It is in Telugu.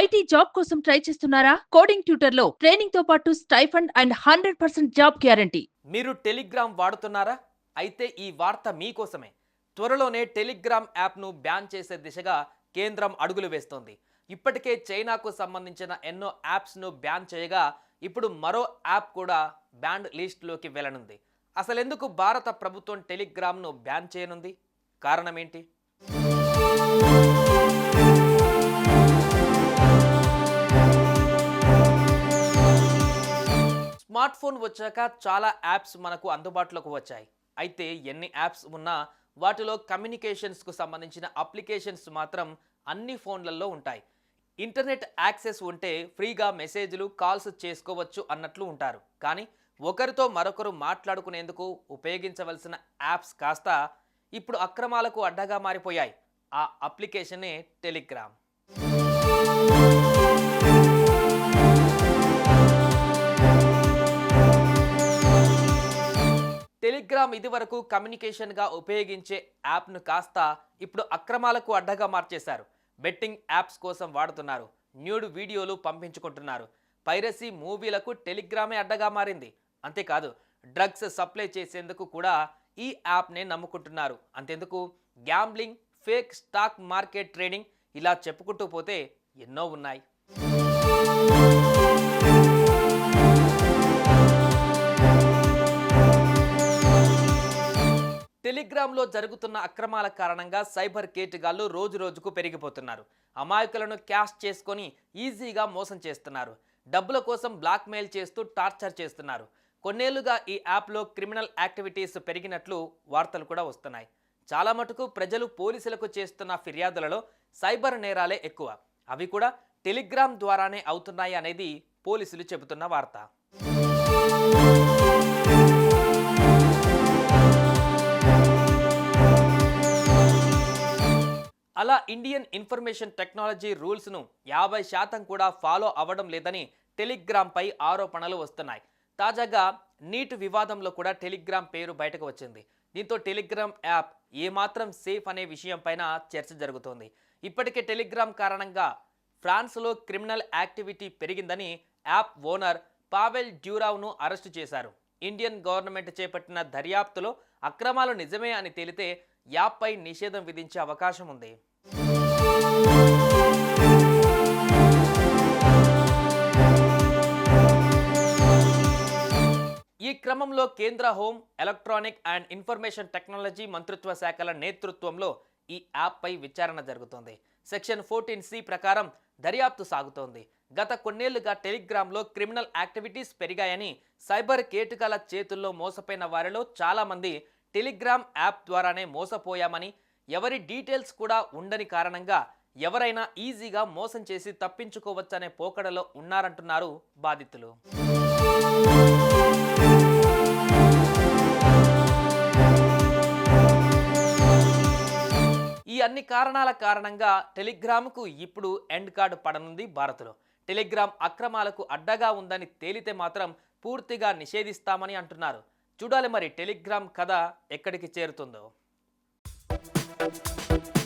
ఐటీ జాబ్ కోసం ట్రై చేస్తున్నారా? కోడింగ్ ట్యూటర్లో ట్రైనింగ్తో పాటు stipend and hundred percent job guarantee. మీరు టెలిగ్రామ్ వాడుతున్నారా? అయితే ఈ వార్త మీకోసమే. త్వరలోనే టెలిగ్రామ్ యాప్ను బ్యాన్ చేసే దిశగా కేంద్రం అడుగులు వేస్తోంది. ఇప్పటికే చైనాకు సంబంధించిన ఎన్నో యాప్స్ను బ్యాన్ చేయగా ఇప్పుడు మరో యాప్ కూడా బ్యాండ్ లిస్టులోకి వెళ్ళనుంది. అసలెందుకు భారత ప్రభుత్వం టెలిగ్రామ్ను బ్యాన్ చేయనుంది? కారణమేంటి? స్మార్ట్ ఫోన్ వచ్చాక చాలా యాప్స్ మనకు అందుబాటులోకి వచ్చాయి. అయితే ఎన్ని యాప్స్ ఉన్నా వాటిలో కమ్యూనికేషన్స్కు సంబంధించిన అప్లికేషన్స్ మాత్రం అన్ని ఫోన్లలో ఉంటాయి. ఇంటర్నెట్ యాక్సెస్ ఉంటే ఫ్రీగా మెసేజ్లు కాల్స్ చేసుకోవచ్చు అన్నట్లు ఉంటారు. కానీ ఒకరితో మరొకరు మాట్లాడుకునేందుకు ఉపయోగించవలసిన యాప్స్ కాస్త ఇప్పుడు అక్రమాలకు అడ్డగా మారిపోయాయి. ఆ అప్లికేషనే టెలిగ్రామ్. టెలిగ్రామ్ ఇదివరకు కమ్యూనికేషన్గా ఉపయోగించే యాప్ను కాస్త ఇప్పుడు అక్రమాలకు అడ్డగా మార్చేశారు. బెట్టింగ్ యాప్స్ కోసం వాడుతున్నారు. న్యూడ్ వీడియోలు పంపించుకుంటున్నారు. పైరసీ మూవీలకు టెలిగ్రామే అడ్డగా మారింది. అంతేకాదు డ్రగ్స్ సప్లై చేసేందుకు కూడా ఈ యాప్నే నమ్ముకుంటున్నారు. అంతేందుకు? Gambling fake stock market trading ఇలా చెప్పుకుంటూ పోతే ఎన్నో ఉన్నాయి. టెలిగ్రామ్లో జరుగుతున్న అక్రమాల కారణంగా సైబర్ కేటుగాళ్ళు రోజు రోజుకు పెరిగిపోతున్నారు. అమాయకులను క్యాష్ చేసుకొని ఈజీగా మోసం చేస్తున్నారు. డబ్బుల కోసం బ్లాక్మెయిల్ చేస్తూ టార్చర్ చేస్తున్నారు. కొన్నేళ్ళుగా ఈ యాప్లో క్రిమినల్ యాక్టివిటీస్ పెరిగినట్లు వార్తలు కూడా వస్తున్నాయి. చాలా మటుకు ప్రజలు పోలీసులకు చేస్తున్న ఫిర్యాదులలో సైబర్ నేరాలే ఎక్కువ. అవి కూడా టెలిగ్రామ్ ద్వారానే అవుతున్నాయి అనేది పోలీసులు చెబుతున్న వార్త. అలా ఇండియన్ ఇన్ఫర్మేషన్ టెక్నాలజీ రూల్స్ను యాభై శాతం కూడా ఫాలో అవ్వడం లేదని టెలిగ్రామ్పై ఆరోపణలు వస్తున్నాయి. తాజాగా నీటి వివాదంలో కూడా టెలిగ్రామ్ పేరు బయటకు వచ్చింది. దీంతో టెలిగ్రామ్ యాప్ ఏమాత్రం సేఫ్ అనే విషయంపైన చర్చ జరుగుతోంది. ఇప్పటికే టెలిగ్రామ్ కారణంగా ఫ్రాన్స్లో క్రిమినల్ యాక్టివిటీ పెరిగిందని యాప్ ఓనర్ పావెల్ డ్యూరావ్ను అరెస్టు చేశారు. ఇండియన్ గవర్నమెంట్ చేపట్టిన దర్యాప్తులో అక్రమాలు నిజమే అని తేలితే యాప్పై నిషేధం విధించే అవకాశం ఉంది. ఈ క్రమంలో కేంద్ర home electronic and information technology మంత్రిత్వ శాఖల నేతృత్వంలో ఈ యాప్పై విచారణ జరుగుతోంది. సెక్షన్ ఫోర్టీన్ సి ప్రకారం దర్యాప్తు సాగుతోంది. గత కొన్నేళ్ళుగా టెలిగ్రామ్లో క్రిమినల్ యాక్టివిటీస్ పెరిగాయని సైబర్ కేటుకాల చేతుల్లో మోసపోయిన వారిలో చాలామంది టెలిగ్రామ్ యాప్ ద్వారానే మోసపోయామని ఎవరి డీటెయిల్స్ కూడా ఉండని కారణంగా ఎవరైనా ఈజీగా మోసం చేసి తప్పించుకోవచ్చనే పోకడలో ఉన్నారంటున్నారు బాధితులు. ఈ అన్ని కారణాల కారణంగా టెలిగ్రామ్కు ఇప్పుడు ఎండ్ కార్డు పడనుంది భారత్లో. టెలిగ్రామ్ అక్రమాలకు అడ్డగా ఉందని తేలితే మాత్రం పూర్తిగా నిషేధిస్తామని అంటున్నారు. చూడాలి మరి టెలిగ్రామ్ కథ ఎక్కడికి చేరుతుందో. Thank you.